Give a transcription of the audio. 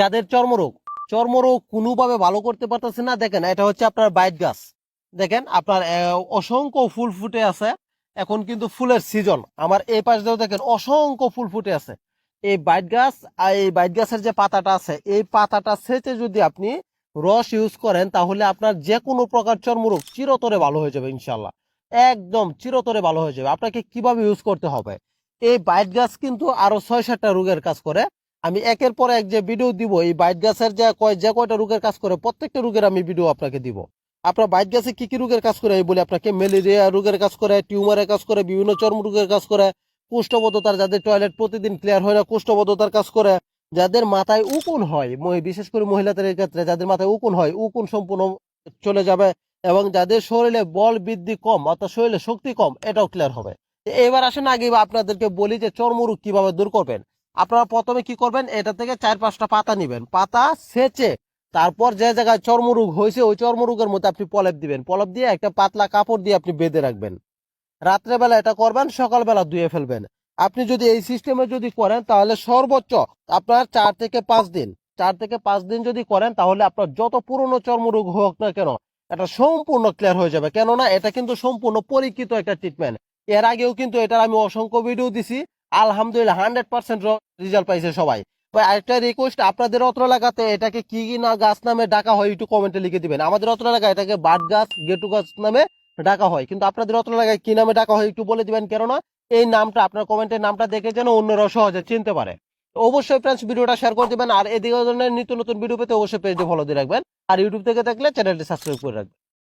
যাদের চর্মরোগ চর্মরোগ কোনোভাবে ভালো করতে পারতেছে না, দেখেন, এটা হচ্ছে আপনার বাইট গাছ। দেখেন, আপনার অসংখ্য ফুল ফুটে আছে, এখন কিন্তু ফুলের সিজন আমার এই পাশ দিয়েও দেখেন, অসংখ্য ফুল ফুটে আছে। এই বাইট গাছ, আর এই বাইট গাছের যে পাতাটা আছে, এই পাতাটা সেচে যদি আপনি রস ইউজ করেন, তাহলে আপনার যে কোনো প্রকার চর্মরোগ চিরতরে ভালো হয়ে যাবে ইনশাল্লাহ একদম চিরতরে ভালো হয়ে যাবে। আপনাকে কীভাবে ইউজ করতে হবে? এই বাইট গাছ কিন্তু আরও ছয় সাতটা রোগের কাজ করে। আমি একের পর এক যে ভিডিও দিব, এই বাইট গাছের যে কয় যে কয়টা রোগের কাজ করে, প্রত্যেকটা রোগের আমি ভিডিও আপনাকে দিব। আপনার বাইট গাছে কি কি রোগের কাজ করে, এই বলে আপনাকে ম্যালেরিয়া রোগের কাজ করে টিউমারের কাজ করে, বিভিন্ন চর্ম রোগের কাজ করে কুষ্ঠবদ্ধতার যাদের টয়লেট প্রতিদিন ক্লিয়ার হয় না কুষ্ঠবদ্ধতার কাজ করে, যাদের মাথায় উকুন হয় বিশেষ করে মহিলাদের ক্ষেত্রে যাদের মাথায় উকুন হয়, উকুন সম্পূর্ণ চলে যাবে এবং যাদের শরীরে বল বৃদ্ধি কম, অর্থাৎ শরীরে শক্তি কম, এটাও ক্লিয়ার হবে। এবার আসেন আগে আপনাদেরকে বলি যে চর্মরোগ কীভাবে দূর করবেন। আপনারা প্রথমে কি করবেন, এটা থেকে চার পাঁচটা পাতা নিবেন। পাতা সেচে তারপর যে জায়গায় চর্মরোগ হয়েছে, ওই চর্মরোগের মধ্যে আপনি পলেপ দিবেন। পলেপ দিয়ে একটা পাতলা কাপড় দিয়ে আপনি বেঁধে রাখবেন। রাত্রেবেলা এটা করবেন, সকালবেলা ধুয়ে ফেলবেন। আপনি যদি এই সিস্টেমে যদি করেন, তাহলে সর্বোচ্চ আপনার চার থেকে পাঁচ দিন। চার থেকে পাঁচ দিন যদি করেন, তাহলে আপনার যত পুরনো চর্মরোগ হোক না কেন, এটা সম্পূর্ণ ক্লিয়ার হয়ে যাবে। কেননা এটা কিন্তু সম্পূর্ণ পরীক্ষিত একটা ট্রিটমেন্ট এর আগেও কিন্তু এটার আমি অসংখ্য ভিডিও দিছি। আলহামদুলিল্লাহ, হান্ড্রেড পার্সেন্ট রেজাল্ট পাইছে সবাই। আরেকটা রিকোয়েস্ট আপনাদের অত্র এলাকাতে এটাকে কি কি না গাছ নামে ডাকা হয় একটু কমেন্টে লিখে দিবেন। আমাদের অত্র এলাকায় এটাকে বাট গাছ, গেটু গাছ নামে ডাকা হয়। কিন্তু আপনাদের অত্র এলাকায় কি নামে ডাকা হয় একটু বলে দিবেন, কেননা এই নামটা, আপনার কমেন্টের নামটা দেখে যেন অন্যরা সহজে চিনতে পারে। অবশ্যই ফ্রেন্ডস ভিডিওটা শেয়ার করে দিবেন, আর এদিকে ধরনের নিত্য নতুন ভিডিও পেতে অবশ্যই পেজে ফলো দিয়ে রাখবেন। আর ইউটিউব থেকে দেখলে চ্যানেলটি সাবস্ক্রাইব করে রাখবেন।